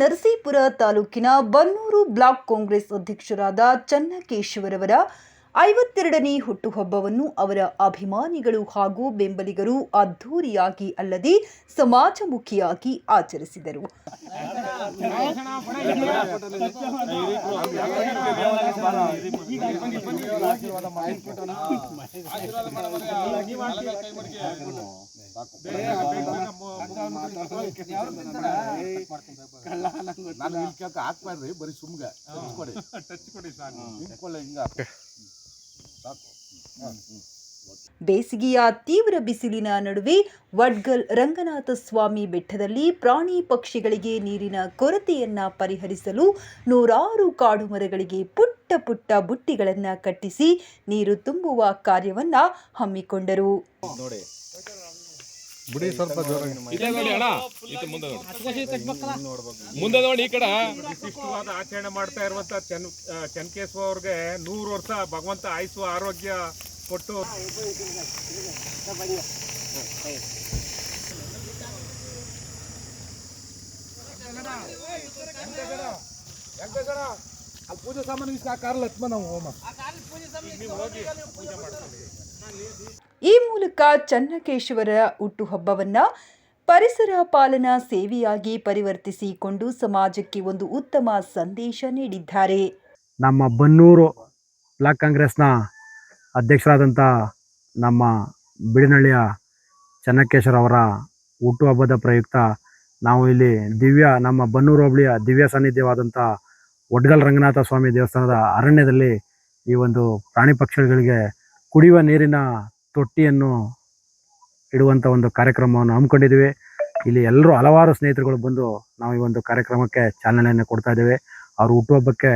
ನರಸೀಪುರ ತಾಲೂಕಿನ ಬನ್ನೂರು ಬ್ಲಾಕ್ ಕಾಂಗ್ರೆಸ್ ಅಧ್ಯಕ್ಷರಾದ ಚನ್ನಕೇಶವರವರ ಐವತ್ತೆರಡನೇ ಹುಟ್ಟುಹಬ್ಬವನ್ನು ಅವರ ಅಭಿಮಾನಿಗಳು ಹಾಗೂ ಬೆಂಬಲಿಗರು ಅದ್ಧೂರಿಯಾಗಿ ಅಲ್ಲದೆ ಸಮಾಜಮುಖಿಯಾಗಿ ಆಚರಿಸಿದರು. ಹಾಕ್ಬೇಡ್ರಿ ಬರೀ ಸುಮ್ಗೆ ಟಚ್ ಕೊಡಿ ಟಚ್ ಕೊಡಿ ಸಾಕು ಹಿಂಗ ಸಾಕು ಬೇಸಿಗೆಯ ತೀವ್ರ ಬಿಸಿಲಿನ ನಡುವೆ ವಡ್ಗಲ್ ರಂಗನಾಥ ಸ್ವಾಮಿ ಬೆಟ್ಟದಲ್ಲಿ ಪ್ರಾಣಿ ಪಕ್ಷಿಗಳಿಗೆ ನೀರಿನ ಕೊರತೆಯನ್ನ ಪರಿಹರಿಸಲು ನೂರಾರು ಕಾಡು ಮರಗಳಿಗೆ ಪುಟ್ಟ ಪುಟ್ಟ ಬುಟ್ಟಿಗಳನ್ನ ಕಟ್ಟಿಸಿ ನೀರು ತುಂಬುವ ಕಾರ್ಯವನ್ನ ಹಮ್ಮಿಕೊಂಡರು. ಬಿಡಿ ಸ್ವಲ್ಪ ಜೋರಾಗಿ ಇದೆ ನೋಡಿ ಅಣ್ಣ. ಇದು ಮುಂದೆ ನೋಡಿ. ಮುಂದೆ ನೋಡಿ ಈ ಕಡೆ. ವಿಶಿಷ್ಟವಾದ ಆಚರಣೆ ಮಾಡ್ತಾ ಇರುವಂತ ಚನ್ ಚನ್ಕೇಶ್ವ ಅವ್ರಿಗೆ ನೂರು ವರ್ಷ ಭಗವಂತ ಆಯಿಸುವ ಆರೋಗ್ಯ ಕೊಟ್ಟು. ಅಲ್ಲಿ ಪೂಜೆ ಸಾಮಾನು ಆ ಕಾರಲ್ಲಿ ಹತ್ಮ ನಾವು ಹೋಮ. ಈ ಮೂಲಕ ಚನ್ನಕೇಶವರ ಹುಟ್ಟುಹಬ್ಬವನ್ನ ಪರಿಸರ ಪಾಲನಾ ಸೇವೆಯಾಗಿ ಪರಿವರ್ತಿಸಿಕೊಂಡು ಸಮಾಜಕ್ಕೆ ಒಂದು ಉತ್ತಮ ಸಂದೇಶ ನೀಡಿದ್ದಾರೆ. ನಮ್ಮ ಬನ್ನೂರು ಬ್ಲಾಕ್ ಕಾಂಗ್ರೆಸ್ನ ಅಧ್ಯಕ್ಷರಾದಂಥ ನಮ್ಮ ಬಿಡಿನಳ್ಳಿಯ ಅವರ ಹುಟ್ಟುಹಬ್ಬದ ಪ್ರಯುಕ್ತ ನಾವು ಇಲ್ಲಿ ದಿವ್ಯ, ನಮ್ಮ ಬನ್ನೂರು ಹೋಬಳಿಯ ದಿವ್ಯ ಸಾನ್ನಿಧ್ಯವಾದಂಥ ಒಡ್ಗಲ್ ರಂಗನಾಥ ಸ್ವಾಮಿ ದೇವಸ್ಥಾನದ ಅರಣ್ಯದಲ್ಲಿ ಈ ಒಂದು ಪ್ರಾಣಿ ಪಕ್ಷಿಗಳಿಗೆ ಕುಡಿಯುವ ನೀರಿನ ತೊಟ್ಟಿಯನ್ನು ಇಡುವಂಥ ಒಂದು ಕಾರ್ಯಕ್ರಮವನ್ನು ಹಮ್ಮಿಕೊಂಡಿದ್ದೀವಿ. ಇಲ್ಲಿ ಎಲ್ಲರೂ ಹಲವಾರು ಸ್ನೇಹಿತರುಗಳು ಬಂದು ನಾವು ಈ ಒಂದು ಕಾರ್ಯಕ್ರಮಕ್ಕೆ ಚಾಲನೆಯನ್ನು ಕೊಡ್ತಾ ಇದ್ದೇವೆ. ಅವ್ರ ಹುಟ್ಟುಹಬ್ಬಕ್ಕೆ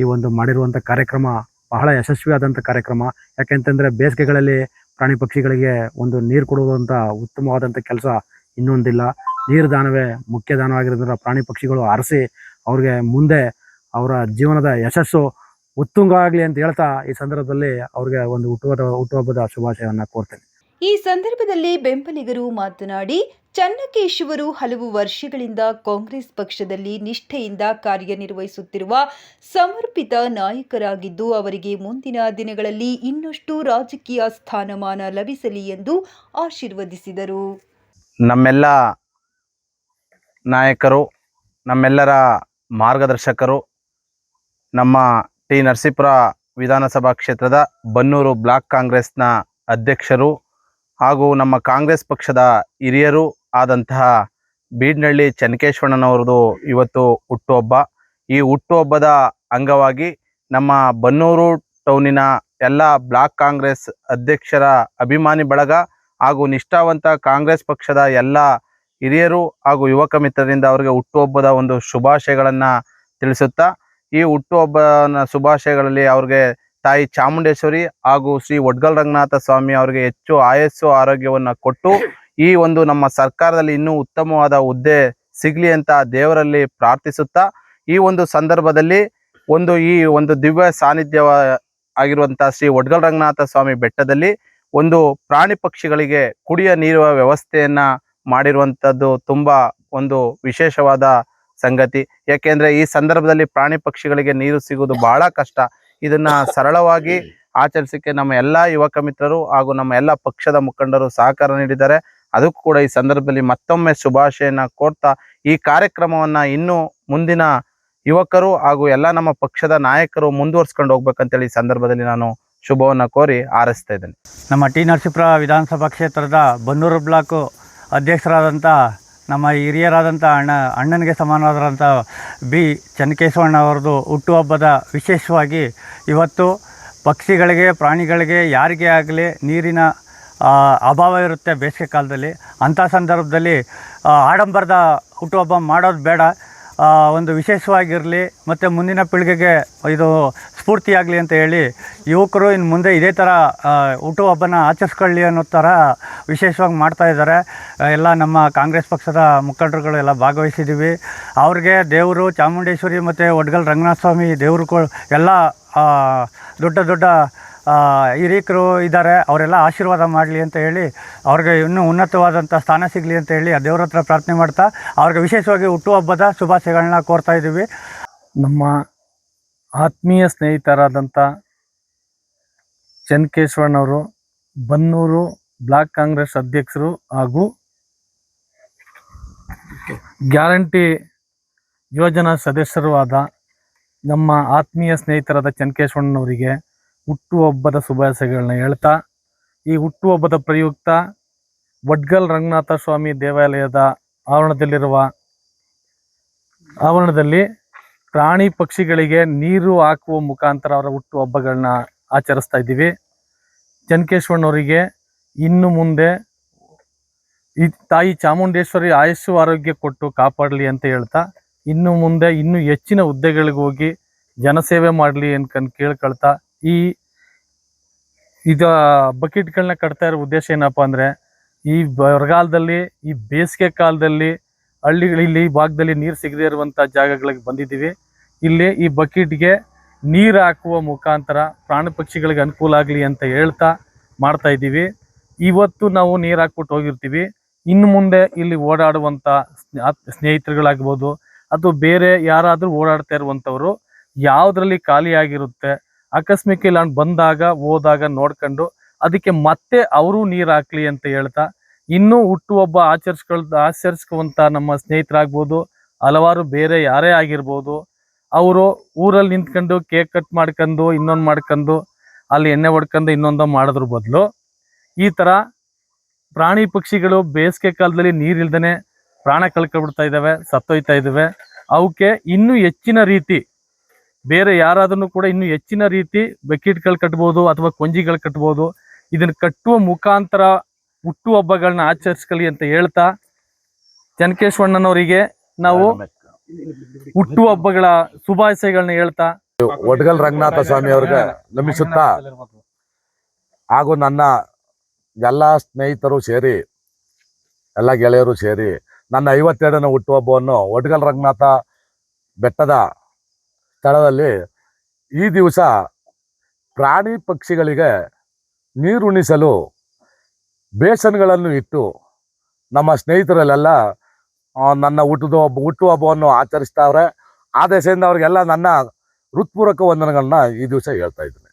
ಈ ಒಂದು ಮಾಡಿರುವಂಥ ಕಾರ್ಯಕ್ರಮ ಬಹಳ ಯಶಸ್ವಿಯಾದಂಥ ಕಾರ್ಯಕ್ರಮ. ಯಾಕೆಂತಂದರೆ ಬೇಸಿಗೆಗಳಲ್ಲಿ ಪ್ರಾಣಿ ಪಕ್ಷಿಗಳಿಗೆ ಒಂದು ನೀರು ಕೊಡುವಂಥ ಉತ್ತಮವಾದಂಥ ಕೆಲಸ ಇನ್ನೊಂದಿಲ್ಲ. ನೀರು ದಾನವೇ ಮುಖ್ಯ ದಾನವಾಗಿರೋದ್ರಿಂದ ಪ್ರಾಣಿ ಪಕ್ಷಿಗಳು ಅರಸಿ ಅವ್ರಿಗೆ ಮುಂದೆ ಅವರ ಜೀವನದ ಯಶಸ್ಸು ಉತ್ತುಂಗ ಆಗಲಿ ಅಂತ ಹೇಳ್ತಾ ಈ ಸಂದರ್ಭದಲ್ಲಿ ಅವ್ರಿಗೆ ಒಂದು ಹುಟ್ಟುವ ಹುಟ್ಟುಹಬ್ಬದ ಶುಭಾಶಯವನ್ನು ಕೋರ್ತೇನೆ. ಈ ಸಂದರ್ಭದಲ್ಲಿ ಬೆಂಬಲಿಗರು ಮಾತನಾಡಿ, ಚನ್ನಕೇಶವರು ಹಲವು ವರ್ಷಗಳಿಂದ ಕಾಂಗ್ರೆಸ್ ಪಕ್ಷದಲ್ಲಿ ನಿಷ್ಠೆಯಿಂದ ಕಾರ್ಯನಿರ್ವಹಿಸುತ್ತಿರುವ ಸಮರ್ಪಿತ ನಾಯಕರಾಗಿದ್ದು, ಅವರಿಗೆ ಮುಂದಿನ ದಿನಗಳಲ್ಲಿ ಇನ್ನಷ್ಟು ರಾಜಕೀಯ ಸ್ಥಾನಮಾನ ಲಭಿಸಲಿ ಎಂದು ಆಶೀರ್ವದಿಸಿದರು. ನಮ್ಮೆಲ್ಲ ನಾಯಕರು, ನಮ್ಮೆಲ್ಲರ ಮಾರ್ಗದರ್ಶಕರು, ನಮ್ಮ ಟಿ ನರಸೀಪುರ ವಿಧಾನಸಭಾ ಕ್ಷೇತ್ರದ ಬನ್ನೂರು ಬ್ಲಾಕ್ ಕಾಂಗ್ರೆಸ್ನ ಅಧ್ಯಕ್ಷರು ಹಾಗೂ ನಮ್ಮ ಕಾಂಗ್ರೆಸ್ ಪಕ್ಷದ ಹಿರಿಯರು ಆದಂತಹ ಬೀಡ್ನಳ್ಳಿ ಚನ್ನಕೇಶ್ವರಣ್ಣನವ್ರದ್ದು ಇವತ್ತು ಹುಟ್ಟುಹಬ್ಬ. ಈ ಹುಟ್ಟುಹಬ್ಬದ ಅಂಗವಾಗಿ ನಮ್ಮ ಬನ್ನೂರು ಟೌನಿನ ಎಲ್ಲ ಬ್ಲಾಕ್ ಕಾಂಗ್ರೆಸ್ ಅಧ್ಯಕ್ಷರ ಅಭಿಮಾನಿ ಬಳಗ ಹಾಗೂ ನಿಷ್ಠಾವಂತ ಕಾಂಗ್ರೆಸ್ ಪಕ್ಷದ ಎಲ್ಲ ಹಿರಿಯರು ಹಾಗೂ ಯುವಕ ಮಿತ್ರರಿಂದ ಅವರಿಗೆ ಹುಟ್ಟುಹಬ್ಬದ ಒಂದು ಶುಭಾಶಯಗಳನ್ನು ತಿಳಿಸುತ್ತಾ, ಈ ಹುಟ್ಟುಹಬ್ಬನ ಶುಭಾಶಯಗಳಲ್ಲಿ ಅವ್ರಿಗೆ ತಾಯಿ ಚಾಮುಂಡೇಶ್ವರಿ ಹಾಗೂ ಶ್ರೀ ಒಡ್ಗಲ್ ರಂಗನಾಥ ಸ್ವಾಮಿ ಅವರಿಗೆ ಹೆಚ್ಚು ಆಯಸ್ಸು, ಆರೋಗ್ಯವನ್ನು ಕೊಟ್ಟು ಈ ಒಂದು ನಮ್ಮ ಸರ್ಕಾರದಲ್ಲಿ ಇನ್ನೂ ಉತ್ತಮವಾದ ಹುದ್ದೆ ಸಿಗ್ಲಿ ಅಂತ ದೇವರಲ್ಲಿ ಪ್ರಾರ್ಥಿಸುತ್ತಾ, ಈ ಒಂದು ಸಂದರ್ಭದಲ್ಲಿ ಒಂದು ಈ ಒಂದು ದಿವ್ಯ ಸಾನ್ನಿಧ್ಯ ಆಗಿರುವಂತಹ ಶ್ರೀ ಒಡ್ಗಲ್ ರಂಗನಾಥ ಸ್ವಾಮಿ ಬೆಟ್ಟದಲ್ಲಿ ಒಂದು ಪ್ರಾಣಿ ಪಕ್ಷಿಗಳಿಗೆ ಕುಡಿಯ ನೀರುವ ವ್ಯವಸ್ಥೆಯನ್ನ ಮಾಡಿರುವಂಥದ್ದು ತುಂಬಾ ಒಂದು ವಿಶೇಷವಾದ ಸಂಗತಿ. ಯಾಕೆಂದ್ರೆ ಈ ಸಂದರ್ಭದಲ್ಲಿ ಪ್ರಾಣಿ ಪಕ್ಷಿಗಳಿಗೆ ನೀರು ಸಿಗುವುದು ಬಹಳ ಕಷ್ಟ. ಇದನ್ನ ಸರಳವಾಗಿ ಆಚರಿಸಕ್ಕೆ ನಮ್ಮ ಎಲ್ಲಾ ಯುವಕ ಮಿತ್ರರು ಹಾಗೂ ನಮ್ಮ ಎಲ್ಲ ಪಕ್ಷದ ಮುಖಂಡರು ಸಹಕಾರ ನೀಡಿದ್ದಾರೆ. ಅದಕ್ಕೂ ಕೂಡ ಈ ಸಂದರ್ಭದಲ್ಲಿ ಮತ್ತೊಮ್ಮೆ ಶುಭಾಶಯನ ಕೋರ್ತಾ ಈ ಕಾರ್ಯಕ್ರಮವನ್ನ ಇನ್ನು ಮುಂದಿನ ಯುವಕರು ಹಾಗೂ ಎಲ್ಲ ನಮ್ಮ ಪಕ್ಷದ ನಾಯಕರು ಮುಂದುವರ್ಸ್ಕೊಂಡು ಹೋಗ್ಬೇಕಂತೇಳಿ ಈ ಸಂದರ್ಭದಲ್ಲಿ ನಾನು ಶುಭವನ್ನ ಕೋರಿ ಆರಿಸ್ತಾ ಇದ್ದೇನೆ. ನಮ್ಮ ಟಿ ನರಸೀಪುರ ವಿಧಾನಸಭಾ ಕ್ಷೇತ್ರದ ಬನ್ನೂರು ಬ್ಲಾಕು ಅಧ್ಯಕ್ಷರಾದಂಥ ನಮ್ಮ ಹಿರಿಯರಾದಂಥ ಅಣ್ಣ, ಅಣ್ಣನಿಗೆ ಸಮಾನವಾದಂಥ ಬಿ. ಚನ್ನಕೇಶವಣ್ಣ ಅವರದು ಹುಟ್ಟುಹಬ್ಬದ ವಿಶೇಷವಾಗಿ ಇವತ್ತು ಪಕ್ಷಿಗಳಿಗೆ, ಪ್ರಾಣಿಗಳಿಗೆ ಯಾರಿಗೇ ಆಗಲಿ ನೀರಿನ ಅಭಾವ ಇರುತ್ತೆ ಬೇಸಿಗೆ ಕಾಲದಲ್ಲಿ. ಅಂಥ ಸಂದರ್ಭದಲ್ಲಿ ಆಡಂಬರದ ಹುಟ್ಟುಹಬ್ಬ ಮಾಡೋದು ಬೇಡ. ಒಂದು ವಿಶೇಷವಾಗಿರಲಿ, ಮತ್ತು ಮುಂದಿನ ಪೀಳಿಗೆಗೆ ಇದು ಸ್ಫೂರ್ತಿಯಾಗಲಿ ಅಂತ ಹೇಳಿ ಯುವಕರು ಇನ್ನು ಮುಂದೆ ಇದೇ ಥರ ಹುಟ್ಟು ಹುಟ್ಟುಹಬ್ಬನ ಆಚರಿಸ್ಕೊಳ್ಳಿ ಅನ್ನೋ ಥರ ವಿಶೇಷವಾಗಿ ಮಾಡ್ತಾ ಇದ್ದಾರೆ. ಎಲ್ಲ ನಮ್ಮ ಕಾಂಗ್ರೆಸ್ ಪಕ್ಷದ ಮುಖಂಡರುಗಳು ಎಲ್ಲ ಭಾಗವಹಿಸಿದ್ದೀವಿ. ಅವ್ರಿಗೆ ದೇವರು, ಚಾಮುಂಡೇಶ್ವರಿ ಮತ್ತು ಒಡ್ಗಲ್ ರಂಗನಾಥ ಸ್ವಾಮಿ ದೇವ್ರುಗಳು ಎಲ್ಲ ದೊಡ್ಡ ದೊಡ್ಡ ಹಿರೀಕರು ಇದ್ದಾರೆ, ಅವರೆಲ್ಲ ಆಶೀರ್ವಾದ ಮಾಡಲಿ ಅಂತ ಹೇಳಿ, ಅವ್ರಿಗೆ ಇನ್ನೂ ಉನ್ನತವಾದಂಥ ಸ್ಥಾನ ಸಿಗಲಿ ಅಂತ ಹೇಳಿ ಆ ದೇವ್ರ ಹತ್ರ ಪ್ರಾರ್ಥನೆ ಮಾಡ್ತಾ, ಅವ್ರಿಗೆ ವಿಶೇಷವಾಗಿ ಹುಟ್ಟುಹಬ್ಬದ ಶುಭಾಶಯಗಳನ್ನ ಕೋರ್ತಾ ಇದ್ದೀವಿ. ನಮ್ಮ ಆತ್ಮೀಯ ಸ್ನೇಹಿತರಾದಂಥ ಚನ್ಕೇಶ್ವರನವರು, ಬನ್ನೂರು ಬ್ಲಾಕ್ ಕಾಂಗ್ರೆಸ್ ಅಧ್ಯಕ್ಷರು ಹಾಗೂ ಗ್ಯಾರಂಟಿ ಯೋಜನಾ ಸದಸ್ಯರು ಆದ ನಮ್ಮ ಆತ್ಮೀಯ ಸ್ನೇಹಿತರಾದ ಚೆನ್ನಕೇಶ್ವರನವರಿಗೆ ಹುಟ್ಟುಹಬ್ಬದ ಶುಭಾಶಯಗಳನ್ನ ಹೇಳ್ತಾ, ಈ ಹುಟ್ಟುಹಬ್ಬದ ಪ್ರಯುಕ್ತ ವಡ್ಗಲ್ ರಂಗನಾಥ ಸ್ವಾಮಿ ದೇವಾಲಯದ ಆವರಣದಲ್ಲಿರುವ, ಆವರಣದಲ್ಲಿ ಪ್ರಾಣಿ ಪಕ್ಷಿಗಳಿಗೆ ನೀರು ಹಾಕುವ ಮುಖಾಂತರ ಅವರ ಹುಟ್ಟುಹಬ್ಬಗಳನ್ನ ಆಚರಿಸ್ತಾ ಇದ್ದೀವಿ. ಚನ್ಕೇಶ್ವರನವರಿಗೆ ಇನ್ನು ಮುಂದೆ ಈ ತಾಯಿ ಚಾಮುಂಡೇಶ್ವರಿ ಆಯಸ್ಸು ಆರೋಗ್ಯ ಕೊಟ್ಟು ಕಾಪಾಡಲಿ ಅಂತ ಹೇಳ್ತಾ, ಇನ್ನು ಮುಂದೆ ಇನ್ನೂ ಹೆಚ್ಚಿನ ಹುದ್ದೆಗಳಿಗೆ ಹೋಗಿ ಜನಸೇವೆ ಮಾಡಲಿ ಅಂತ ಕೇಳ್ಕೊಳ್ತಾ ಈ ಇದ ಬಕೆಟ್ಗಳನ್ನ ಕಟ್ತಾ ಇರೋ ಉದ್ದೇಶ ಏನಪ್ಪ ಅಂದರೆ, ಈ ಬರಗಾಲದಲ್ಲಿ, ಈ ಬೇಸಿಗೆ ಕಾಲದಲ್ಲಿ, ಹಳ್ಳಿಗಳಲ್ಲಿ, ಈ ಭಾಗದಲ್ಲಿ ನೀರು ಸಿಗದೇ ಇರುವಂಥ ಜಾಗಗಳಿಗೆ ಬಂದಿದ್ದೀವಿ. ಇಲ್ಲಿ ಈ ಬಕೆಟ್ಗೆ ನೀರು ಹಾಕುವ ಮುಖಾಂತರ ಪ್ರಾಣಿ ಪಕ್ಷಿಗಳಿಗೆ ಅನುಕೂಲ ಆಗಲಿ ಅಂತ ಹೇಳ್ತಾ ಮಾಡ್ತಾ ಇದ್ದೀವಿ. ಇವತ್ತು ನಾವು ನೀರು ಹಾಕ್ಬಿಟ್ಟು ಹೋಗಿರ್ತೀವಿ. ಇನ್ನು ಮುಂದೆ ಇಲ್ಲಿ ಓಡಾಡುವಂಥ ಸ್ನೇ- ಸ್ನೇಹಿತರುಗಳಾಗ್ಬೋದು, ಅಥವಾ ಬೇರೆ ಯಾರಾದರೂ ಓಡಾಡ್ತಾ ಇರುವಂಥವ್ರು ಯಾವುದ್ರಲ್ಲಿ ಖಾಲಿಯಾಗಿರುತ್ತೆ ಆಕಸ್ಮಿಕ ಇಲ್ಲ ಬಂದಾಗ, ಹೋದಾಗ ನೋಡ್ಕೊಂಡು ಅದಕ್ಕೆ ಮತ್ತೆ ಅವರು ನೀರು ಹಾಕ್ಲಿ ಅಂತ ಹೇಳ್ತಾ, ಇನ್ನೂ ಹುಟ್ಟುಹಬ್ಬ ಆಚರಿಸ್ಕೊಳ್ ಆಚರಿಸ್ಕೊಂತ ನಮ್ಮ ಸ್ನೇಹಿತರಾಗ್ಬೋದು, ಹಲವಾರು ಬೇರೆ ಯಾರೇ ಆಗಿರ್ಬೋದು, ಅವರು ಊರಲ್ಲಿ ನಿಂತ್ಕೊಂಡು ಕೇಕ್ ಕಟ್ ಮಾಡ್ಕೊಂಡು ಇನ್ನೊಂದು ಮಾಡ್ಕೊಂಡು ಅಲ್ಲಿ ಎಣ್ಣೆ ಹೊಡ್ಕೊಂಡು ಇನ್ನೊಂದು ಮಾಡಿದ್ರ ಬದಲು. ಈ ಥರ ಪ್ರಾಣಿ ಪಕ್ಷಿಗಳು ಬೇಸಿಗೆ ಕಾಲದಲ್ಲಿ ನೀರಿಲ್ದೇ ಪ್ರಾಣ ಕಳ್ಕೊಬಿಡ್ತಾ ಇದ್ದಾವೆ, ಸತ್ತೋಯ್ತಾ ಇದ್ದಾವೆ. ಅವಕ್ಕೆ ಇನ್ನೂ ಹೆಚ್ಚಿನ ರೀತಿ ಬೇರೆ ಯಾರಾದ್ರೂ ಕೂಡ ಇನ್ನು ಹೆಚ್ಚಿನ ರೀತಿ ಬಕೆಟ್ಗಳು ಕಟ್ಬೋದು ಅಥವಾ ಕೊಂಜಿಗಳು ಕಟ್ಬೋದು. ಇದನ್ನ ಕಟ್ಟುವ ಮುಖಾಂತರ ಹುಟ್ಟುಹಬ್ಬಗಳನ್ನ ಆಚರಿಸ್ಕೊಳ್ಳಿ ಅಂತ ಹೇಳ್ತಾ ಚನಕೇಶ್ವಣ್ಣನವರಿಗೆ ನಾವು ಹುಟ್ಟುಹಬ್ಬಗಳ ಶುಭಾಶಯಗಳನ್ನ ಹೇಳ್ತಾ. ಒಡ್ಗಲ್ ರಂಗನಾಥ ಸ್ವಾಮಿ ಅವ್ರಿಗೆ ನಮಿಸುತ್ತಾ? ಹಾಗೂ ನನ್ನ ಎಲ್ಲ ಸ್ನೇಹಿತರು ಸೇರಿ, ಎಲ್ಲ ಗೆಳೆಯರು ಸೇರಿ ನನ್ನ ಐವತ್ತೆರಡನೇ ಹುಟ್ಟುಹಬ್ಬವನ್ನು ಒಡ್ಗಲ್ ರಂಗನಾಥ ಬೆಟ್ಟದ ಸ್ಥಳದಲ್ಲಿ ಈ ದಿವಸ ಪ್ರಾಣಿ ಪಕ್ಷಿಗಳಿಗೆ ನೀರುಣಿಸಲು ಬೇಸನ್ಗಳನ್ನು ಇಟ್ಟು ನಮ್ಮ ಸ್ನೇಹಿತರಲ್ಲೆಲ್ಲ ನನ್ನ ಹುಟ್ಟಿದ ಹಬ್ಬ ಹುಟ್ಟು ಹಬ್ಬವನ್ನು ಆಚರಿಸ್ತಾವ್ರೆ. ಆ ದೆಸೆಯಿಂದ ಅವ್ರಿಗೆಲ್ಲ ನನ್ನ ಹೃತ್ಪೂರ್ವಕ ವಂದನೆಗಳನ್ನ ಈ ದಿವಸ ಹೇಳ್ತಾ ಇದ್ದೀನಿ.